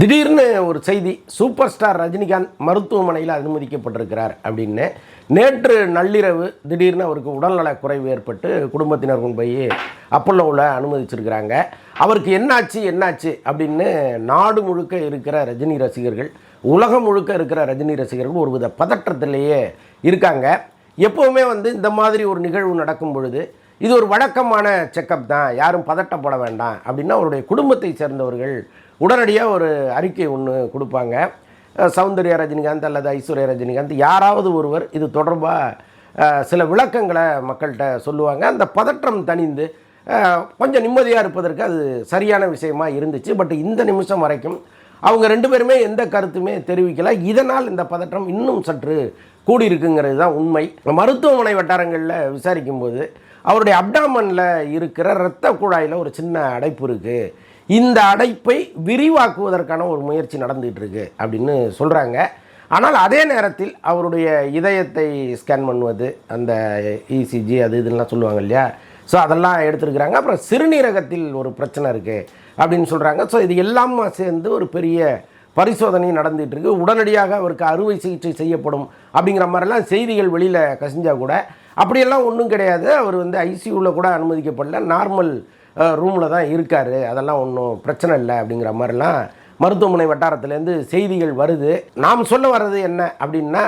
திடீர்னு ஒரு செய்தி சூப்பர் ஸ்டார் ரஜினிகாந்த் மருத்துவமனையில் அனுமதிக்கப்பட்டிருக்கிறார் அப்படின்னு. நேற்று நள்ளிரவு திடீர்னு அவருக்கு உடல்நலக் குறைவு ஏற்பட்டு குடும்பத்தினர் கொண்டு போய் அப்பல்லோவில் அனுமதிச்சிருக்கிறாங்க. அவருக்கு என்னாச்சு என்னாச்சு அப்படின்னு நாடு முழுக்க இருக்கிற ரஜினி ரசிகர்கள் உலகம் முழுக்க இருக்கிற ரஜினி ரசிகர்கள் ஒருவித பதற்றத்திலேயே இருக்காங்க. எப்போவுமே வந்து இந்த மாதிரி ஒரு நிகழ்வு நடக்கும் பொழுது இது ஒரு வழக்கமான செக்கப் தான் யாரும் பதட்டப்பட வேண்டாம் அப்படின்னா அவருடைய குடும்பத்தை சேர்ந்தவர்கள் உடனடியாக ஒரு அறிக்கை ஒன்று கொடுப்பாங்க. அஹ் சௌந்தர்யா ரஜினிகாந்த் அல்லது ஐஸ்வர்யா ரஜினிகாந்த் யாராவது ஒருவர் இது தொடர்பாக சில விளக்கங்களை மக்கள்கிட்ட சொல்லுவாங்க. அந்த பதற்றம் தணிந்து கொஞ்சம் நிம்மதியாக இருப்பதற்கு அது சரியான விஷயமா இருந்துச்சு. பட் இந்த நிமிஷம் வரைக்கும் அவங்க ரெண்டு பேருமே எந்த கருத்துமே தெரிவிக்கல. இதனால் இந்த பதற்றம் இன்னும் சற்று கூடியிருக்குங்கிறது தான் உண்மை. மருத்துவமனை வட்டாரங்களில் விசாரிக்கும்போது அவருடைய அப்டாமனில் இருக்கிற இரத்த குழாயில் ஒரு சின்ன அடைப்பு இருக்குது இந்த அடைப்பை விரிவாக்குவதற்கான ஒரு முயற்சி நடந்துகிட்டு இருக்கு அப்படின்னு சொல்கிறாங்க ஆனால் அதே நேரத்தில் அவருடைய இதயத்தை ஸ்கேன் பண்ணுவது அந்த இசிஜி அது இதுலாம் சொல்லுவாங்க இல்லையா? ஸோ அதெல்லாம் எடுத்துருக்குறாங்க. அப்புறம் சிறுநீரகத்தில் ஒரு பிரச்சனை இருக்குது அப்படின்னு சொல்கிறாங்க ஸோ இது எல்லாம் சேர்ந்து ஒரு பெரிய பரிசோதனை நடந்துகிட்டு இருக்குது உடனடியாக அவருக்கு அறுவை சிகிச்சை செய்யப்படும் அப்படிங்கிற மாதிரிலாம் செய்திகள் வெளியில் கசிஞ்சால் கூட அப்படியெல்லாம் ஒன்றும் கிடையாது. அவர் வந்து ஐசியூவில் கூட அனுமதிக்கப்படல. நார்மல் ரூமில் தான் இருக்கார். அதெல்லாம் ஒன்றும் பிரச்சனை இல்லை அப்படிங்கிற மாதிரிலாம் மருத்துவமனை வட்டாரத்துலேருந்து செய்திகள் வருது. நாம் சொல்ல வர்றது என்ன அப்படின்னா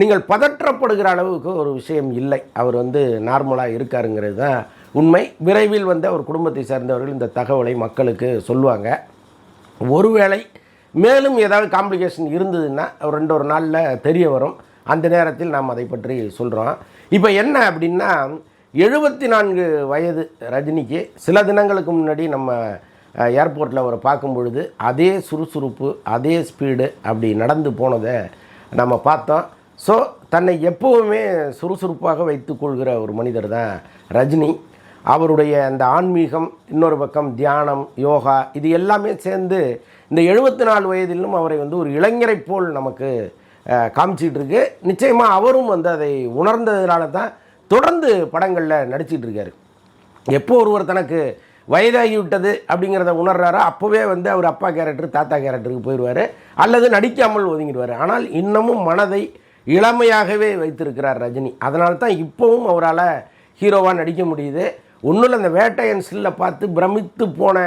நீங்கள் பதற்றப்படுகிற அளவுக்கு ஒரு விஷயம் இல்லை. அவர் வந்து நார்மலாக இருக்காருங்கிறது தான் உண்மை. விரைவில் வந்து அவர் குடும்பத்தை சேர்ந்தவர்கள் இந்த தகவலை மக்களுக்கு சொல்லுவாங்க. ஒருவேளை மேலும் ஏதாவது காம்ப்ளிகேஷன் இருந்ததுன்னா ஒரு ரெண்டு ஒரு நாளில் தெரிய வரும். அந்த நேரத்தில் நாம் அதை பற்றி சொல்கிறோம் இப்போ என்ன அப்படின்னா எழுபத்தி நான்கு வயது ரஜினிக்கு சில தினங்களுக்கு முன்னாடி நம்ம ஏர்போர்ட்டில் அவரை பார்க்கும் பொழுது அதே சுறுசுறுப்பு அதே ஸ்பீடு அப்படி நடந்து போனதை நம்ம பார்த்தோம். ஸோ தன்னை எப்போவுமே சுறுசுறுப்பாக வைத்துக்கொள்கிற ஒரு மனிதர் தான் ரஜினி. அவருடைய அந்த ஆன்மீகம் இன்னொரு பக்கம் தியானம் யோகா இது எல்லாமே சேர்ந்து இந்த எழுபத்தி நாலு வயதிலும் அவரை வந்து ஒரு இளைஞரை போல் நமக்கு அஹ், இருக்கு. நிச்சயமாக அவரும் வந்து அதை உணர்ந்ததுனால தான் தொடர்ந்து படங்களில் நடிச்சிட்டு இருக்காரு எப்போ ஒருவர் தனக்கு வயதாகி விட்டது அப்படிங்கிறத உணர்றாரோ அப்போவே வந்து அவர் அப்பா கேரக்டர் தாத்தா கேரக்டருக்கு போயிடுவார். அல்லது நடிக்காமல் ஒதுங்கிடுவார். ஆனால் இன்னமும் மனதை இளமையாகவே வைத்திருக்கிறார் ரஜினி. அதனால தான் இப்போவும் அவரால் ஹீரோவாக நடிக்க முடியுது. ஒன்றும் அந்த வேட்டையன் ஸ்டில்ல பார்த்து பிரமித்து போன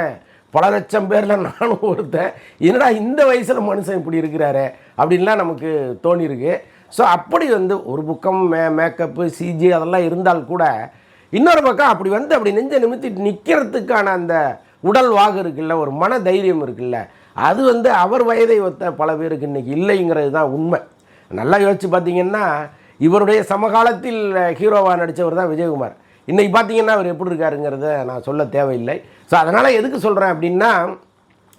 பல லட்சம் பேரில் நானும் ஒருத்தன். என்னடா இந்த வயசில் மனுஷன் இப்படி இருக்கிறாரு அப்படின்லாம் நமக்கு தோணியிருக்கு. ஸோ அப்படி வந்து ஒரு பக்கம் மே மேக்கப்பு சிஜி அதெல்லாம் இருந்தால் கூட இன்னொரு பக்கம் அப்படி வந்து அப்படி நெஞ்ச நிமித்தி நிற்கிறதுக்கான அந்த உடல் வாகு இருக்குல்ல ஒரு மன தைரியம் இருக்குல்ல அது வந்து அவர் வயதை ஒத்த பல பேருக்கு இன்றைக்கி இல்லைங்கிறது தான் உண்மை. நல்லா யோசிச்சு பார்த்தீங்கன்னா இவருடைய சமகாலத்தில் ஹீரோவாக நடித்தவர் தான் விஜயகுமார். இன்றைக்கி பார்த்தீங்கன்னா அவர் எப்படி இருக்காருங்கிறத நான் சொல்ல தேவையில்லை. ஸோ அதனால் எதுக்கு சொல்கிறேன் அப்படின்னா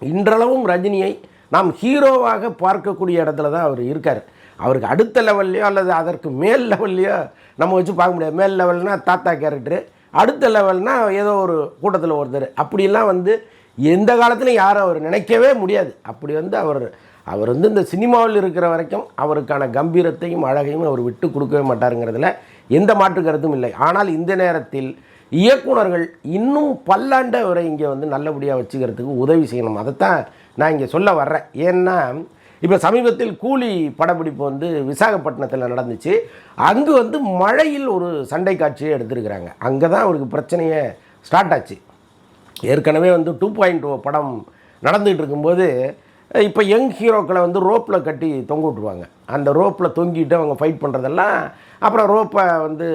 இன்றளவும் ரஜினியை நாம் ஹீரோவாக பார்க்கக்கூடிய இடத்துல தான் அவர் இருக்கார். அவருக்கு அடுத்த லெவல்லையோ அல்லது அதற்கு மேல் லெவல்லையோ நம்ம வச்சு பார்க்க முடியாது. மேல் லெவல்னால் தாத்தா கேரக்டரு அடுத்த லெவல்னால் ஏதோ ஒரு கூட்டத்தில் ஒருத்தர். அப்படிலாம் வந்து எந்த காலத்துலையும் யாரும் அவர் நினைக்கவே முடியாது. அப்படி வந்து அவர் அவர் வந்து இந்த சினிமாவில் இருக்கிற வரைக்கும் அவருக்கான கம்பீரத்தையும் அழகையும் அவர் விட்டு கொடுக்கவே மாட்டாருங்கிறதுல எந்த மாற்று கருத்தும் இல்லை. ஆனால் இந்த நேரத்தில் இயக்குனர்கள் இன்னும் பல்லாண்டு அவரை இங்கே வந்து நல்லபடியாக வச்சுக்கிறதுக்கு உதவி செய்யணும். அதைத்தான் நான் இங்கே சொல்ல வர்றேன். ஏன்னா இப்போ சமீபத்தில் கூலி படப்பிடிப்பு வந்து விசாகப்பட்டினத்தில் நடந்துச்சு. அங்கு வந்து மழையில் ஒரு சண்டை காட்சியை எடுத்திருக்கிறாங்க. அங்கே தான் அவருக்கு பிரச்சனையே ஸ்டார்ட் ஆச்சு. ஏற்கனவே வந்து டூ பாயிண்ட் ஓ படம் நடந்துகிட்டு இருக்கும்போது இப்போ யங் ஹீரோக்களை வந்து ரோப்பில் கட்டி தொங்க விட்ருவாங்க அந்த ரோப்பில் தொங்கிட்டு அவங்க ஃபைட் பண்ணுறதெல்லாம் அப்புறம் ரோப்பை வந்து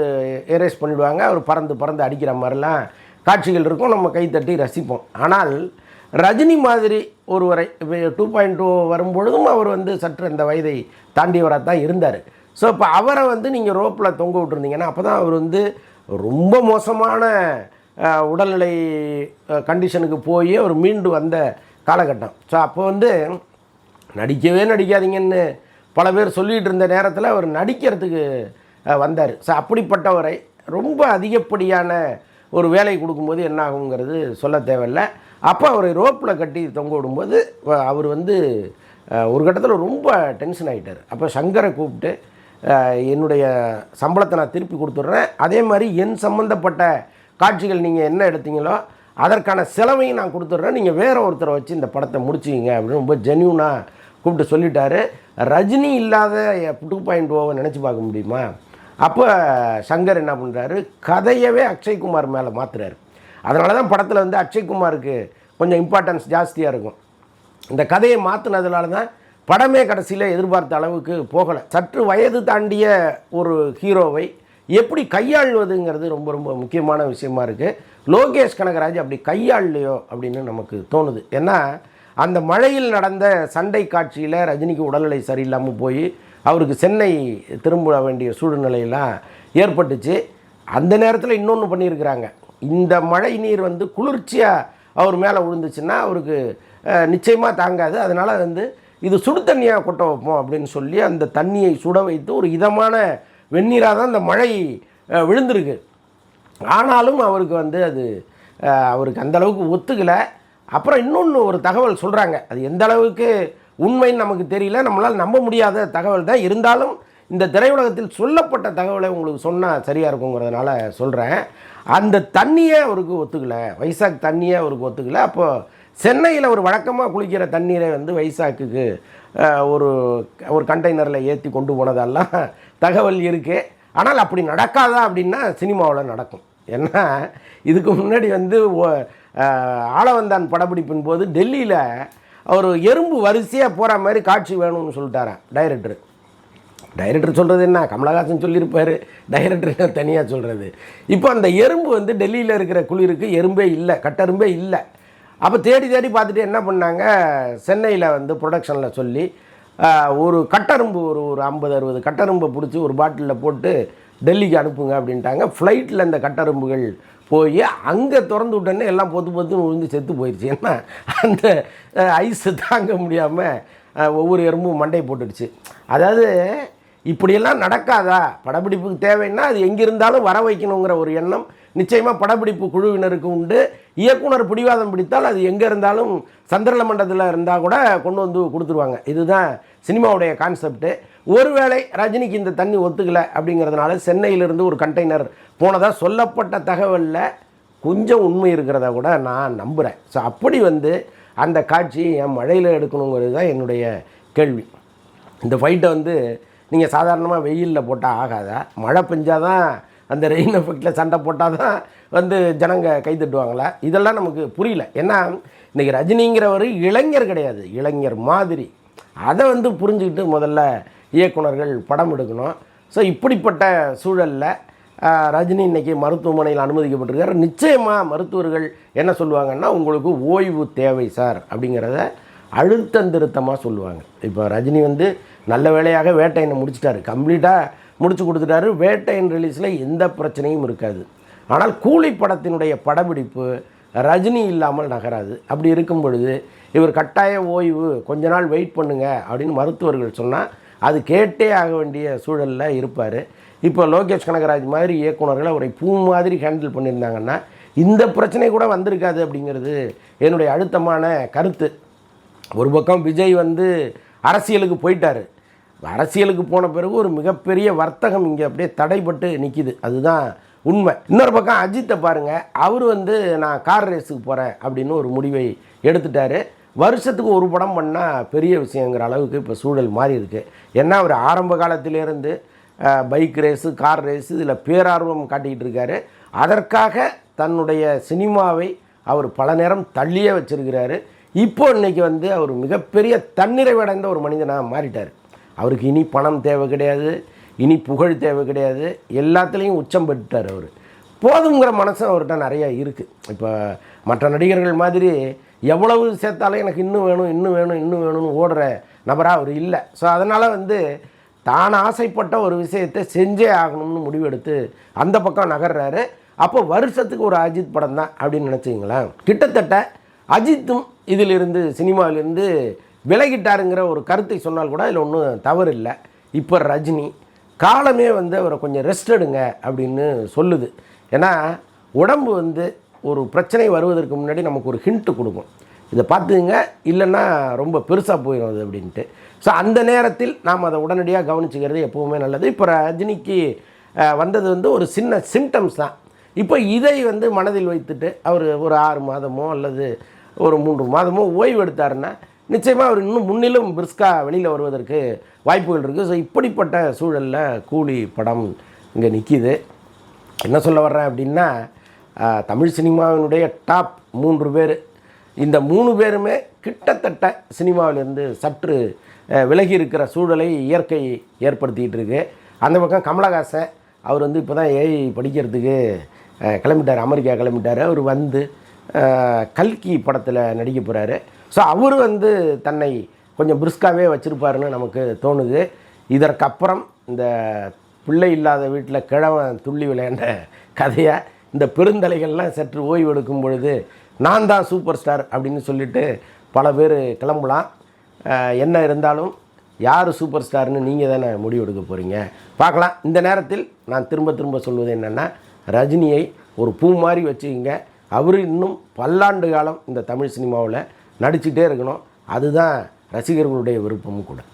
எரேஸ் பண்ணிவிடுவாங்க அவர் பறந்து பறந்து அடிக்கிற மாதிரிலாம் காட்சிகள் இருக்கும். நம்ம கைத்தட்டி ரசிப்போம். ஆனால் ரஜினி மாதிரி ஒருவரை டூ பாயிண்ட் டூ வரும்பொழுதும் அவர் வந்து சற்று அந்த வயதை தாண்டியவராக தான் இருந்தார். ஸோ இப்போ அவரை வந்து நீங்கள் ரோப்பில் தொங்க விட்டுருந்தீங்கன்னா அப்போ தான் அவர் வந்து ரொம்ப மோசமான உடல்நிலை கண்டிஷனுக்கு போய் அவர் மீண்டு வந்த காலகட்டம். ஸோ அப்போ வந்து நடிக்கவே நடிக்காதீங்கன்னு பல பேர் சொல்லிகிட்டு இருந்த நேரத்தில் அவர் நடிக்கிறதுக்கு வந்தார். ஸோ அப்படிப்பட்டவரை ரொம்ப அதிகப்படியான ஒரு வேலை கொடுக்கும்போது என்ன ஆகுங்கிறது சொல்ல தேவையில்ல. அப்போ அவரை ரோப்பில் கட்டி தொங்க விடும்போது அவர் வந்து ஒரு கட்டத்தில் ரொம்ப டென்ஷன் ஆகிட்டார் அப்போ சங்கரை கூப்பிட்டு என்னுடைய சம்பளத்தை நான் திருப்பி கொடுத்துட்றேன். அதே மாதிரி என் சம்மந்தப்பட்ட காட்சிகள் நீங்கள் என்ன எடுத்தீங்களோ அதற்கான செலவையும் நான் கொடுத்துட்றேன். நீங்கள் வேற ஒருத்தரை வச்சு இந்த படத்தை முடிச்சிக்கிங்க அப்படின்னு ரொம்ப ஜென்யூனாக கூப்பிட்டு சொல்லிட்டாரு. ரஜினி இல்லாத டூ பாயிண்ட் ஓவை நினச்சி பார்க்க முடியுமா? அப்போ சங்கர் என்ன பண்ணுறாரு கதையவே அக்ஷய்குமார் மேலே மாற்றுறாரு அதனால தான் படத்தில் வந்து அக்ஷய்குமாருக்கு கொஞ்சம் இம்பார்ட்டன்ஸ் ஜாஸ்தியாக இருக்கும். இந்த கதையை மாற்றினதுனால தான் படமே கடைசியில் எதிர்பார்த்த அளவுக்கு போகலை. சற்று வயது தாண்டிய ஒரு ஹீரோவை எப்படி கையாள்வதுங்கிறது ரொம்ப ரொம்ப முக்கியமான விஷயமா இருக்குது லோகேஷ் கனகராஜ் அப்படி கையாளலையோ அப்படின்னு நமக்கு தோணுது. ஏன்னா அந்த மழையில் நடந்த சண்டை காட்சியில் ரஜினிக்கு உடல்நிலை சரியில்லாமல் போய் அவருக்கு சென்னை திரும்ப வேண்டிய சூழ்நிலையெல்லாம் ஏற்பட்டுச்சு. அந்த நேரத்தில் இன்னொன்று பண்ணியிருக்கிறாங்க. இந்த மழை நீர் வந்து குளிர்ச்சியாக அவர் மேலே விழுந்துச்சுன்னா அவருக்கு நிச்சயமாக தாங்காது. அதனால் வந்து இது சுடு தண்ணியாக கொட்ட வைப்போம் அப்படின்னு சொல்லி அந்த தண்ணியை சுட வைத்து ஒரு இதமான வெந்நீராக தான் அந்த மழை விழுந்திருக்கு. ஆனாலும் அவருக்கு வந்து அது அவருக்கு அந்த அளவுக்கு ஒத்துக்கலை. அப்புறம் இன்னொன்று ஒரு தகவல் சொல்கிறாங்க அது எந்த அளவுக்கு உண்மைன்னு நமக்கு தெரியல. நம்மளால் நம்ப முடியாத தகவல் தான். இருந்தாலும் இந்த திரையுலகத்தில் சொல்லப்பட்ட தகவலை உங்களுக்கு சொன்னால் சரியாக இருக்குங்கிறதுனால சொல்கிறேன் அந்த தண்ணியே அவருக்கு ஒத்துக்கலை. வைசாக் தண்ணியே அவருக்கு ஒத்துக்கலை. அப்போது சென்னையில் ஒரு வழக்கமாக குளிக்கிற தண்ணீரை வந்து வைசாக்குக்கு ஒரு ஒரு கண்டெய்னரில் ஏற்றி கொண்டு போனதெல்லாம் தகவல் இருக்குது ஆனால் அப்படி நடக்காதா அப்படின்னா சினிமாவில் நடக்கும். ஏன்னா இதுக்கு முன்னாடி வந்து ஆளவந்தான் படப்பிடிப்பின் போது டெல்லியில் அவர் எறும்பு வரிசையாக போகிற மாதிரி காட்சி வேணும்னு சொல்லிட்டாரன் டைரக்டர். டைரக்டர் சொல்கிறது என்ன? கமலஹாசன் சொல்லியிருப்பார். டைரக்டர் தனியாக சொல்கிறது இப்போ அந்த எறும்பு வந்து டெல்லியில் இருக்கிற குளிருக்கு எறும்பே இல்லை கட்டெரும்பே இல்லை. அப்போ தேடி தேடி பார்த்துட்டு என்ன பண்ணாங்க? சென்னையில் வந்து ப்ரொடக்ஷனில் சொல்லி ஒரு கட்டரும்பு ஒரு ஒரு ஐம்பது அறுபது கட்டரும்பை பிடிச்சி ஒரு பாட்டிலில் போட்டு டெல்லிக்கு அனுப்புங்க அப்படின்ட்டாங்க. ஃப்ளைட்டில் இந்த கட்டரும்புகள் போய் அங்கே திறந்து விட்டோன்னே எல்லாம் பொத்து பொத்து விழுந்து செத்து போயிடுச்சு ஏன்னா அந்த ஐஸு தாங்க முடியாமல் ஒவ்வொரு எறும்பும் மண்டை போட்டுடுச்சு. அதாவது இப்படியெல்லாம் நடக்காதா? படப்பிடிப்புக்கு தேவைன்னா அது எங்கே இருந்தாலும் வர வைக்கணுங்கிற ஒரு எண்ணம் நிச்சயமாக படப்பிடிப்பு குழுவினருக்கு உண்டு. இயக்குனர் பிடிவாதம் பிடித்தால் அது எங்கே இருந்தாலும் சந்திரல மண்டலத்தில் இருந்தால் கூட கொண்டு வந்து கொடுத்துருவாங்க. இதுதான் சினிமாவுடைய கான்செப்ட்டு ஒருவேளை ரஜினிக்கு இந்த தண்ணி ஒத்துக்கலை அப்படிங்கிறதுனால சென்னையிலிருந்து ஒரு கண்டெய்னர் போனதாக சொல்லப்பட்ட தகவலில் கொஞ்சம் உண்மை இருக்கிறத கூட நான் நம்புகிறேன் ஸோ அப்படி வந்து அந்த காட்சி என் மழையில் எடுக்கணுங்கிறது தான் என்னுடைய கேள்வி. இந்த ஃபைட்டை வந்து நீங்கள் சாதாரணமாக வெயிலில் போட்டால் ஆகாத? மழை பெஞ்சால் தான் அந்த ரெயின் எஃபெக்டில் சண்டை போட்டால் தான் வந்து ஜனங்க கை தட்டுவாங்களா? இதெல்லாம் நமக்கு புரியல. ஏன்னா இன்றைக்கி ரஜினிங்கிறவர் இளைஞர் கிடையாது. இளைஞர் மாதிரி. அதை வந்து புரிஞ்சுக்கிட்டு முதல்ல இயக்குனர்கள் படம் எடுக்கணும். ஸோ இப்படிப்பட்ட சூழலில் ரஜினி இன்றைக்கி மருத்துவமனையில் அனுமதிக்கப்பட்டிருக்காரு. நிச்சயமாக மருத்துவர்கள் என்ன சொல்லுவாங்கன்னா உங்களுக்கு ஓய்வு தேவை சார். அப்படிங்கிறத அழுத்தம் திருத்தமாக சொல்லுவாங்க. இப்போ ரஜினி வந்து நல்ல வேலையாக வேட்டையனை முடிச்சிட்டாரு. கம்ப்ளீட்டாக முடிச்சு கொடுத்துட்டாரு. வேட்டையன் ரிலீஸில் எந்த பிரச்சனையும் இருக்காது. ஆனால் கூலி படத்தினுடைய படப்பிடிப்பு ரஜினி இல்லாமல் நகராது. அப்படி இருக்கும் பொழுது இவர் கட்டாய ஓய்வு கொஞ்ச நாள் வெயிட் பண்ணுங்க அப்படின்னு மருத்துவர்கள் சொன்னால் அது கேட்டே ஆக வேண்டிய சூழலில் இருப்பார். இப்போ லோகேஷ் கனகராஜ் மாதிரி இயக்குனர்கள் அவரை பூ மாதிரி ஹேண்டில் பண்ணியிருந்தாங்கன்னா இந்த பிரச்சனை கூட வந்திருக்காது அப்படிங்கிறது என்னுடைய அழுத்தமான கருத்து. ஒரு பக்கம் விஜய் வந்து அரசியலுக்கு போயிட்டார். அரசியலுக்கு போன பிறகு ஒரு மிகப்பெரிய வர்த்தகம் இங்கே அப்படியே தடைப்பட்டு நிற்கிது அதுதான் உண்மை. இன்னொரு பக்கம் அஜித்தை பாருங்கள் அவர் வந்து நான் கார் ரேஸுக்கு போகிறேன் அப்படின்னு ஒரு முடிவை எடுத்துட்டாரு. வருஷத்துக்கு ஒரு படம் பண்ணால் பெரிய விஷயங்கிற அளவுக்கு இப்போ சூழல் மாறி இருக்குது ஏன்னா அவர் ஆரம்ப காலத்திலேருந்து பைக் ரேஸு கார் ரேஸு இதில் பேரார்வம் காட்டிக்கிட்டு இருக்காரு. அதற்காக தன்னுடைய சினிமாவை அவர் பல நேரம் தள்ளியே வச்சிருக்கிறாரு. இப்போ இன்னைக்கு வந்து அவர் மிகப்பெரிய தன்னிறைவடைந்த ஒரு மனிதனாக மாறிட்டார். அவருக்கு இனி பணம் தேவை கிடையாது இனி புகழ் தேவை கிடையாது எல்லாத்துலேயும் உச்சம் பெற்றுட்டார் அவர். போதுங்கிற மனசு அவர்கிட்ட நிறையா இருக்குது இப்போ மற்ற நடிகர்கள் மாதிரி எவ்வளவு சேர்த்தாலும் எனக்கு இன்னும் வேணும் இன்னும் வேணும் இன்னும் வேணும்னு ஓடுற நபராக அவர் இல்லை. ஸோ அதனால் வந்து தான் ஆசைப்பட்ட ஒரு விஷயத்தை செஞ்சே ஆகணும்னு முடிவெடுத்து அந்த பக்கம் நகர்றாரு. அப்போ வருஷத்துக்கு ஒரு அஜித் படம் தான் அப்படின்னு நினச்சிங்களேன் கிட்டத்தட்ட அஜித்தும் இதிலிருந்து சினிமாவிலிருந்து விலகிட்டாருங்கிற ஒரு கருத்தை சொன்னால் கூட அதில் ஒன்றும் தவறு இல்லை இப்போ ரஜினி காலமே வந்து அவரை கொஞ்சம் ரெஸ்ட் எடுங்க அப்படின்னு சொல்லுது. ஏன்னா உடம்பு வந்து ஒரு பிரச்சனை வருவதற்கு முன்னாடி நமக்கு ஒரு ஹிண்ட்டு கொடுக்கும். இதை பார்த்துங்க இல்லைன்னா ரொம்ப பெருசாக போயிடும் அது அப்படின்ட்டு. ஸோ அந்த நேரத்தில் நாம் அதை உடனடியாக கவனிச்சுக்கிறது எப்போவுமே நல்லது. இப்போ ரஜினிக்கு வந்தது வந்து ஒரு சின்ன சிம்டம்ஸ் தான். இப்போ இதை வந்து மனதில் வைத்துட்டு அவர் ஒரு ஆறு மாதமோ அல்லது ஒரு மூன்று மாதமோ ஓய்வு எடுத்தாருன்னா நிச்சயமாக அவர் இன்னும் முன்னிலும் பிரிஸ்கா வெளியில் வருவதற்கு வாய்ப்புகள் இருக்குது ஸோ இப்படிப்பட்ட சூழலில் கூலி படம் இங்கே நிற்கிது என்ன சொல்ல வர்றேன் அப்படின்னா தமிழ் சினிமாவினுடைய டாப் மூன்று பேர். இந்த மூணு பேருமே கிட்டத்தட்ட சினிமாவிலிருந்து சற்று விலகி இருக்கிற சூழலை இயற்கை ஏற்படுத்திக்கிட்டு இருக்கு. அந்த பக்கம் கமலஹாசன் அவர் வந்து இப்போ தான் ஏஐ படிக்கிறதுக்கு கிளம்பிட்டார். அமெரிக்கா கிளம்பிட்டார். அவர் வந்து கல்கி படத்தில் நடிக்க போகிறாரு ஸோ அவர் வந்து தன்னை கொஞ்சம் பிரிஸ்காவே வச்சுருப்பாருன்னு நமக்கு தோணுது. இதற்கப்புறம் இந்த பிள்ளை இல்லாத வீட்டில் கிழவன் துள்ளி விளையாண்ட கதையை இந்த பெருந்தலைகள்லாம் சற்று ஓய்வு எடுக்கும் பொழுது நான் தான் சூப்பர் ஸ்டார் அப்படின்னு சொல்லிட்டு பல பேர் கிளம்பலாம். என்ன இருந்தாலும் யார் சூப்பர் ஸ்டார்னு நீங்கள் தானே முடிவு எடுக்க போகிறீங்க பார்க்கலாம். இந்த நேரத்தில் நான் திரும்ப திரும்ப சொல்வது என்னென்னா ரஜினியை ஒரு பூ மாதிரி வச்சுக்கிங்க. அவர் இன்னும் பல்லாண்டு காலம் இந்த தமிழ் சினிமாவில் நடிச்சுட்டே இருக்கணும். அதுதான் ரசிகர்களுடைய விருப்பமும் கூட.